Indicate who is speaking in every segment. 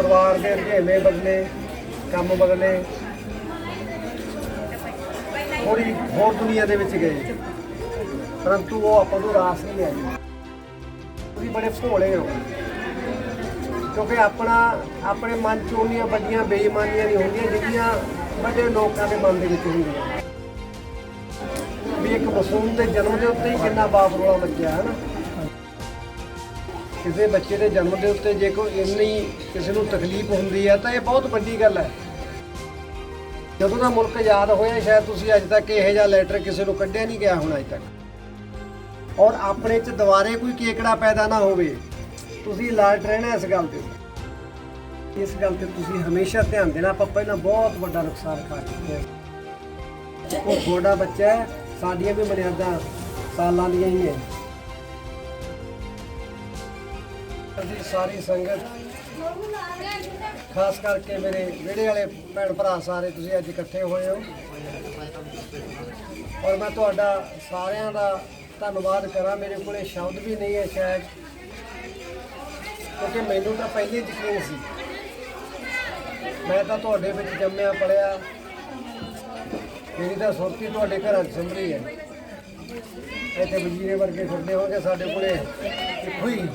Speaker 1: ਪਰਿਵਾਰ ਦੇ ਰੁਝੇਵੇਂ ਬਦਲੇ, ਕੰਮ ਬਦਲੇ ਥੋੜੀ ਹੋਰ ਦੁਨੀਆ ਦੇ ਵਿੱਚ ਗਏ। ਪਰੰਤੂ ਉਹ ਆਪਾਂ ਨੂੰ ਰਾਸ ਨਹੀਂ ਆਈ। ਤੁਸੀਂ ਬੜੇ ਭੋਲੇ ਹੋ। ਕਿਉਂਕਿ ਆਪਣਾ, ਆਪਣੇ ਮਨ 'ਚ ਉਹਨੀਆਂ ਵੱਡੀਆਂ ਬੇਈਮਾਨੀਆਂ ਨਹੀਂ ਹੁੰਦੀਆਂ ਜਿਹੜੀਆਂ ਵੱਡੇ ਲੋਕਾਂ ਦੇ ਮਨ ਦੇ ਵਿੱਚ ਹੁੰਦੀਆਂ। ਵੀ ਇੱਕ ਮਾਸੂਮ ਦੇ ਜਨਮ ਦੇ ਉੱਤੇ ਹੀ ਕਿੰਨਾ ਬਾਪ ਰੋਲਾ ਲੱਗਿਆ ਹੈ ਨਾ ਕਿਸੇ ਬੱਚੇ ਦੇ ਜਨਮ ਦੇ ਉੱਤੇ ਜੇ ਕੋਈ ਇੰਨੀ ਕਿਸੇ ਨੂੰ ਤਕਲੀਫ ਹੁੰਦੀ ਹੈ ਤਾਂ ਇਹ ਬਹੁਤ ਵੱਡੀ ਗੱਲ ਹੈ ਜਦੋਂ ਦਾ ਮੁਲਕ ਆਜ਼ਾਦ ਹੋਇਆ, ਸ਼ਾਇਦ ਤੁਸੀਂ ਅੱਜ ਤੱਕ ਇਹੋ ਜਿਹਾ ਲੈਟਰ ਕਿਸੇ ਨੂੰ ਕੱਢਿਆ ਨਹੀਂ ਗਿਆ ਹੁਣ ਅੱਜ ਤੱਕ। ਔਰ ਆਪਣੇ 'ਚ ਦੁਬਾਰੇ ਕੋਈ ਕੇਕੜਾ ਪੈਦਾ ਨਾ ਹੋਵੇ, ਤੁਸੀਂ ਲਾਲਟ ਰਹਿਣਾ ਇਸ ਗੱਲ ਤੇ। ਇਸ ਗੱਲ ਤੇ ਤੁਸੀਂ ਹਮੇਸ਼ਾ ਧਿਆਨ ਦੇਣਾ, ਆਪਾਂ ਪਹਿਲਾਂ ਬਹੁਤ ਵੱਡਾ ਨੁਕਸਾਨ ਕਰ ਚੁੱਕੇ ਉਹ ਛੋਟਾ ਬੱਚਾ ਸਾਡੀਆਂ ਵੀ ਮਰਿਆਦਾ ਸਾਲਾਂ ਦੀਆਂ ਹੀ ਹੈ। ਅਸੀਂ ਸਾਰੀ ਸੰਗਤ, ਖਾਸ ਕਰਕੇ ਮੇਰੇ ਵਿਹੜੇ ਵਾਲੇ ਭੈਣ ਭਰਾ ਸਾਰੇ ਤੁਸੀਂ ਅੱਜ ਇਕੱਠੇ ਹੋਏ ਹੋ। ਔਰ ਮੈਂ ਤੁਹਾਡਾ ਸਾਰਿਆਂ ਦਾ ਧੰਨਵਾਦ ਕਰਾਂ। ਮੇਰੇ ਕੋਲੇ ਸ਼ਬਦ ਵੀ ਨਹੀਂ ਹੈ ਸ਼ਾਇਦ, ਕਿਉਂਕਿ ਮੈਨੂੰ ਤਾਂ ਪਹਿਲੇ ਯਕੀਨ ਸੀ। ਮੈਂ ਤਾਂ ਤੁਹਾਡੇ ਵਿੱਚ ਜੰਮਿਆ, ਪੜਿਆ। ਮੇਰੀ ਤਾਂ ਸੁਰਤੀ ਤੁਹਾਡੇ ਘਰਾਂ 'ਚ ਸੰਭਰੀ ਹੈ। ਇੱਥੇ ਵਜ਼ੀਰੇ ਵਰਗੇ ਫਿਰਦੇ ਹੋਣਗੇ ਸਾਡੇ ਕੋਲੇ। ਇੱਕੋ ਹੀ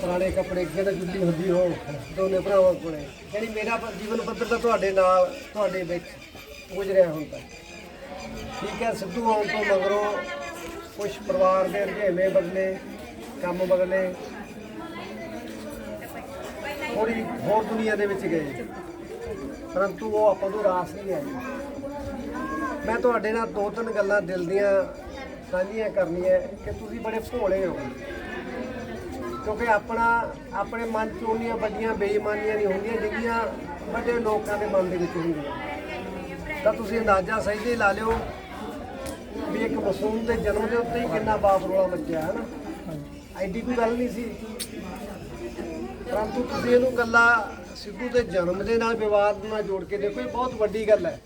Speaker 1: ਪੁਰਾਣੇ ਕੱਪੜੇ ਅੱਗੇ ਤਾਂ ਹੁੰਦੀ ਹੋ ਦੋਨੇ ਭਰਾਵਾਂ ਕੋਲੇ। ਯਾਨੀ ਮੇਰਾ ਪ- ਜੀਵਨ ਪੱਧਰ ਤਾਂ ਤੁਹਾਡੇ ਨਾਲ, ਤੁਹਾਡੇ ਵਿੱਚ ਗੁਜ਼ਰਿਆ ਹੁੰਦਾ। ਠੀਕ ਹੈ, ਸਿੱਧੂ ਆਉਣ ਤੋਂ ਮਗਰੋਂ ਕੁਝ ਪਰਿਵਾਰ ਦੇ ਰੁਝੇਵੇਂ ਬਦਲੇ, ਕੰਮ ਬਦਲੇ ਥੋੜੀ ਹੋਰ ਦੁਨੀਆ ਦੇ ਵਿੱਚ ਗਏ। ਪਰੰਤੂ ਉਹ ਆਪਾਂ ਨੂੰ ਰਾਸ ਨਹੀਂ ਆਈ ਮੈਂ ਤੁਹਾਡੇ ਨਾਲ ਦੋ ਤਿੰਨ ਗੱਲਾਂ ਦਿਲ ਦੀਆਂ ਸਾਂਝੀਆਂ ਕਰਨੀਆਂ ਕਿ ਤੁਸੀਂ ਬੜੇ ਭੋਲੇ ਹੋ। ਕਿਉਂਕਿ ਆਪਣਾ, ਆਪਣੇ ਮਨ 'ਚ ਉਹਨੀਆਂ ਵੱਡੀਆਂ ਬੇਈਮਾਨੀਆਂ ਨਹੀਂ ਹੁੰਦੀਆਂ ਜਿਹੜੀਆਂ ਵੱਡੇ ਲੋਕਾਂ ਦੇ ਮਨ ਦੇ ਵਿੱਚ ਹੁੰਦੀਆਂ। ਤਾਂ ਤੁਸੀਂ ਅੰਦਾਜ਼ਾ ਸਹੀ ਤੇ ਲਾ ਲਿਓ ਵੀ ਇੱਕ ਮਾਸੂਮ ਦੇ ਜਨਮ ਦੇ ਉੱਤੇ ਹੀ ਕਿੰਨਾ ਬਾਪ ਰੋਲਾ ਲੱਗਿਆ ਹੈ ਨਾ? ਐਡੀ ਕੋਈ ਗੱਲ ਨਹੀਂ ਸੀ। ਪਰੰਤੂ ਤੁਸੀਂ ਇਹਨੂੰ ਕੱਲਾ ਸਿੱਧੂ ਦੇ ਜਨਮ ਦੇ ਨਾਲ, ਵਿਵਾਦ ਨਾਲ ਜੋੜ ਕੇ ਦੇਖੋ, ਇਹ ਬਹੁਤ ਵੱਡੀ ਗੱਲ ਹੈ।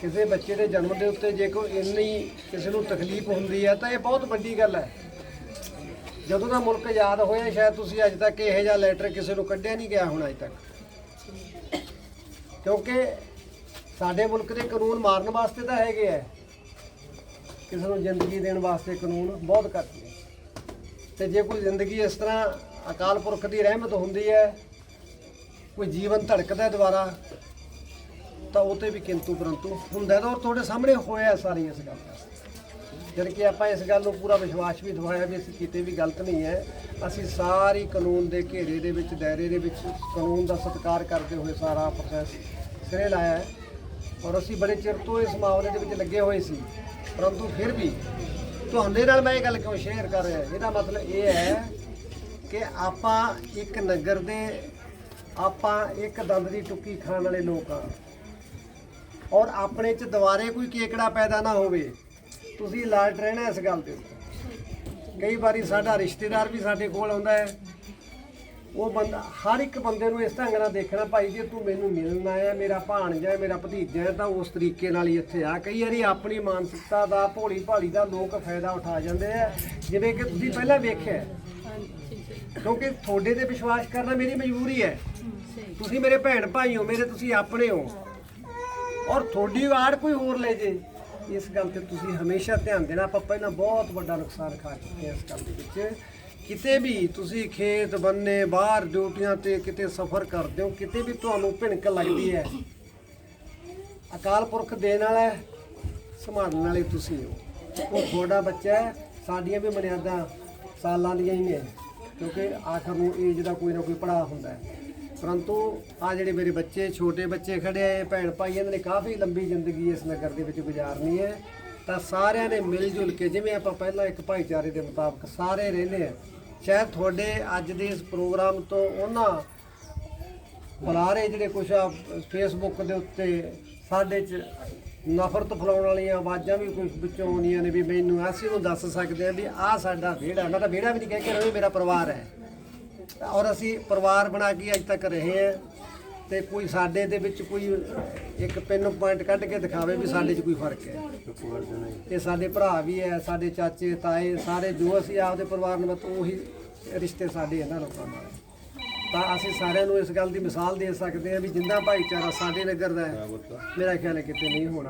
Speaker 1: ਕਿਸੇ ਬੱਚੇ ਦੇ ਜਨਮ ਦੇ ਉੱਤੇ ਜੇ ਕੋਈ ਇੰਨੀ ਕਿਸੇ ਨੂੰ ਤਕਲੀਫ ਹੁੰਦੀ ਹੈ ਤਾਂ ਇਹ ਬਹੁਤ ਵੱਡੀ ਗੱਲ ਹੈ ਜਦੋਂ ਦਾ ਮੁਲਕ ਆਜ਼ਾਦ ਹੋਇਆ, ਸ਼ਾਇਦ ਤੁਸੀਂ ਅੱਜ ਤੱਕ ਇਹੋ ਜਿਹਾ ਲੈਟਰ ਕਿਸੇ ਨੂੰ ਕੱਢਿਆ ਨਹੀਂ ਗਿਆ ਹੁਣ ਅੱਜ ਤੱਕ। ਕਿਉਂਕਿ ਸਾਡੇ ਮੁਲਕ ਦੇ ਕਾਨੂੰਨ ਮਾਰਨ ਵਾਸਤੇ ਤਾਂ ਹੈਗੇ ਆ। ਕਿਸੇ ਨੂੰ ਜ਼ਿੰਦਗੀ ਦੇਣ ਵਾਸਤੇ ਕਾਨੂੰਨ ਬਹੁਤ ਘੱਟ ਨੇ। ਤੇ ਜੇ ਕੋਈ ਜ਼ਿੰਦਗੀ ਇਸ ਤਰ੍ਹਾਂ ਅਕਾਲ ਪੁਰਖ ਦੀ ਰਹਿਮਤ ਹੁੰਦੀ ਹੈ, ਕੋਈ ਜੀਵਨ ਧੜਕਦਾ ਹੈ ਦੁਬਾਰਾ ਤਾਂ ਉਹ ਤੇ ਵੀ ਕਿੰਤੂ ਪਰੰਤੂ ਹੁੰਦਾ ਤਾਂ ਔਰ ਤੁਹਾਡੇ ਸਾਹਮਣੇ ਹੋਇਆ ਸਾਰੀ ਇਸ ਗੱਲ ਦਾ। ਜਦ ਕਿ ਆਪਾਂ ਇਸ ਗੱਲ ਨੂੰ ਪੂਰਾ ਵਿਸ਼ਵਾਸ ਵੀ ਦਿਵਾਇਆ ਵੀ ਅਸੀਂ ਕਿਤੇ ਵੀ ਗਲਤ ਨਹੀਂ ਹੈ। ਅਸੀਂ ਸਾਰੀ ਕਾਨੂੰਨ ਦੇ ਘੇਰੇ ਦੇ ਵਿੱਚ, ਦਾਇਰੇ ਦੇ ਵਿੱਚ ਕਾਨੂੰਨ ਦਾ ਸਤਿਕਾਰ ਕਰਦੇ ਹੋਏ ਸਾਰਾ ਪ੍ਰੋਸੈਸ ਸਿਰੇ ਲਾਇਆ ਹੈ। ਔਰ ਅਸੀਂ ਬੜੇ ਚਿਰ ਤੋਂ ਇਸ ਮਾਮਲੇ ਦੇ ਵਿੱਚ ਲੱਗੇ ਹੋਏ ਸੀ। ਪਰੰਤੂ ਫਿਰ ਵੀ ਤੁਹਾਡੇ ਨਾਲ ਮੈਂ ਇਹ ਗੱਲ ਕਿਉਂ ਸ਼ੇਅਰ ਕਰ ਰਿਹਾ? ਇਹਦਾ ਮਤਲਬ ਇਹ ਹੈ ਕਿ ਆਪਾਂ ਇੱਕ ਨਗਰ ਦੇ, ਆਪਾਂ ਇੱਕ ਦੰਦ ਦੀ ਟੁੱਕੀ ਖਾਣ ਵਾਲੇ ਲੋਕ ਆ ਔਰ ਆਪਣੇ ਚ ਦੁਬਾਰੇ ਕੋਈ ਕੇਕੜਾ ਪੈਦਾ ਨਾ ਹੋਵੇ। ਤੁਸੀਂ ਅਲਰਟ ਰਹਿਣਾ ਇਸ ਗੱਲ ਤੇ ਕਈ ਵਾਰੀ ਸਾਡਾ ਰਿਸ਼ਤੇਦਾਰ ਵੀ ਸਾਡੇ ਕੋਲ ਆਉਂਦਾ ਹੈ। ਉਹ ਬੰਦਾ ਹਰ ਇੱਕ ਬੰਦੇ ਨੂੰ ਇਸ ਢੰਗ ਨਾਲ ਦੇਖਣਾ ਭਾਈ ਜੇ ਤੂੰ ਮੈਨੂੰ ਮਿਲਣ ਆਇਆ ਮੇਰਾ ਭਾਣਜਾ ਹੈ ਮੇਰਾ ਭਤੀਜਾ ਹੈ ਤਾਂ ਉਸ ਤਰੀਕੇ ਨਾਲ ਹੀ ਇੱਥੇ ਆ। ਕਈ ਵਾਰੀ ਆਪਣੀ ਮਾਨਸਿਕਤਾ ਦਾ ਭੋਲੀ ਭਾਲੀ ਦਾ ਲੋਕ ਫਾਇਦਾ ਉਠਾ ਜਾਂਦੇ ਆ। ਜਿਵੇਂ ਕਿ ਤੁਸੀਂ ਪਹਿਲਾਂ ਵੇਖਿਆ। ਕਿਉਂਕਿ ਤੁਹਾਡੇ ਤੇ ਵਿਸ਼ਵਾਸ ਕਰਨਾ ਮੇਰੀ ਮਜਬੂਰੀ ਹੈ। ਤੁਸੀਂ ਮੇਰੇ ਭੈਣ ਭਾਈ ਹੋ ਮੇਰੇ ਤੁਸੀਂ ਆਪਣੇ ਹੋ। ਔਰ ਤੁਹਾਡੀ ਵਾਰ ਕੋਈ ਹੋਰ ਲੈ ਜੇ। ਇਸ ਗੱਲ ਤੇ ਤੁਸੀਂ ਹਮੇਸ਼ਾ ਧਿਆਨ ਦੇਣਾ। ਆਪਾਂ ਪਹਿਲਾਂ ਬਹੁਤ ਵੱਡਾ ਨੁਕਸਾਨ ਖਾ ਚੁੱਕੇ ਇਸ ਗੱਲ ਦੇ ਵਿੱਚ। ਕਿਤੇ ਵੀ ਤੁਸੀਂ ਖੇਤ ਬੰਨੇ, ਬਾਹਰ ਡਿਊਟੀਆਂ ਤੇ ਕਿਤੇ ਸਫ਼ਰ ਕਰਦੇ ਹੋ, ਕਿਤੇ ਵੀ ਤੁਹਾਨੂੰ ਭਿਣਕ ਲੱਗਦੀ ਹੈ। ਅਕਾਲ ਪੁਰਖ ਦੇਣ ਵਾਲਾ ਸੰਭਾਲਣ ਵਾਲੇ ਤੁਸੀਂ ਹੋ। ਉਹ ਤੁਹਾਡਾ ਬੱਚਾ ਸਾਡੀਆਂ ਵੀ ਮਰਿਆਦਾ ਸਾਲਾਂ ਦੀਆਂ ਹੀ ਨੇ। ਕਿਉਂਕਿ ਆਖਰ ਨੂੰ ਏਜ ਦਾ ਕੋਈ ਨਾ ਕੋਈ ਪੜਾਅ ਹੁੰਦਾ ਹੈ। ਪਰੰਤੂ ਆ ਜਿਹੜੇ ਮੇਰੇ ਬੱਚੇ, ਛੋਟੇ ਬੱਚੇ ਖੜੇ ਆ ਭੈਣ ਭਾਈ, ਇਹਨਾਂ ਨੇ ਕਾਫੀ ਲੰਬੀ ਜ਼ਿੰਦਗੀ ਇਸ ਨਗਰ ਦੇ ਵਿੱਚ ਗੁਜ਼ਾਰਨੀ ਹੈ। ਤਾਂ ਸਾਰਿਆਂ ਨੇ ਮਿਲ ਜੁਲ ਕੇ, ਜਿਵੇਂ ਆਪਾਂ ਪਹਿਲਾਂ ਇੱਕ ਭਾਈਚਾਰੇ ਦੇ ਮੁਤਾਬਕ ਸਾਰੇ ਰਹਿੰਦੇ ਆ, ਸ਼ਾਇਦ ਤੁਹਾਡੇ ਅੱਜ ਦੇ ਇਸ ਪ੍ਰੋਗਰਾਮ ਤੋਂ ਉਹਨਾਂ ਬੁਲਾਰੇ ਜਿਹੜੇ ਕੁਛ ਆ ਫੇਸਬੁੱਕ ਦੇ ਉੱਤੇ ਸਾਡੇ ਚ ਨਫ਼ਰਤ ਫਲਾਉਣ ਵਾਲੀਆਂ ਆਵਾਜ਼ਾਂ ਵੀ ਕੁਝ ਵਿੱਚੋਂ ਆਉਂਦੀਆਂ ਨੇ ਵੀ ਮੈਨੂੰ ਅਸੀਂ ਨੂੰ ਦੱਸ ਸਕਦੇ ਆ ਵੀ ਆਹ ਸਾਡਾ ਵਿਹੜਾ, ਮੈਂ ਤਾਂ ਵਿਹੜਾ ਵੀ ਨਹੀਂ ਕਹਿ ਕੇ ਰਹੇ ਮੇਰਾ ਪਰਿਵਾਰ ਹੈ। ਔਰ ਅਸੀਂ ਪਰਿਵਾਰ ਬਣਾ ਕੇ ਅੱਜ ਤੱਕ ਰਹੇ ਹਾਂ ਤੇ ਕੋਈ ਸਾਡੇ ਦੇ ਵਿੱਚ ਕੋਈ ਇੱਕ ਪਿੰਨ ਪੁਆਇੰਟ ਕੱਢ ਕੇ ਦਿਖਾਵੇ ਵੀ ਸਾਡੇ 'ਚ ਕੋਈ ਫ਼ਰਕ ਹੈ। ਇਹ ਸਾਡੇ ਭਰਾ ਵੀ ਹੈ, ਸਾਡੇ ਚਾਚੇ, ਤਾਏ, ਸਾਰੇ ਜੋ ਅਸੀਂ ਆਪਦੇ ਪਰਿਵਾਰ ਨੂੰ ਮਤ ਉਹੀ ਰਿਸ਼ਤੇ ਸਾਡੇ ਇਹਨਾਂ ਲੋਕਾਂ ਨਾਲ। ਤਾਂ ਅਸੀਂ ਸਾਰਿਆਂ ਨੂੰ ਇਸ ਗੱਲ ਦੀ ਮਿਸਾਲ ਦੇ ਸਕਦੇ ਹਾਂ ਵੀ ਜਿੰਨਾ ਭਾਈਚਾਰਾ ਸਾਡੇ ਨਗਰ ਦਾ ਹੈ, ਮੇਰਾ ਖਿਆਲ ਹੈ ਕਿਤੇ ਨਹੀਂ ਹੋਣਾ।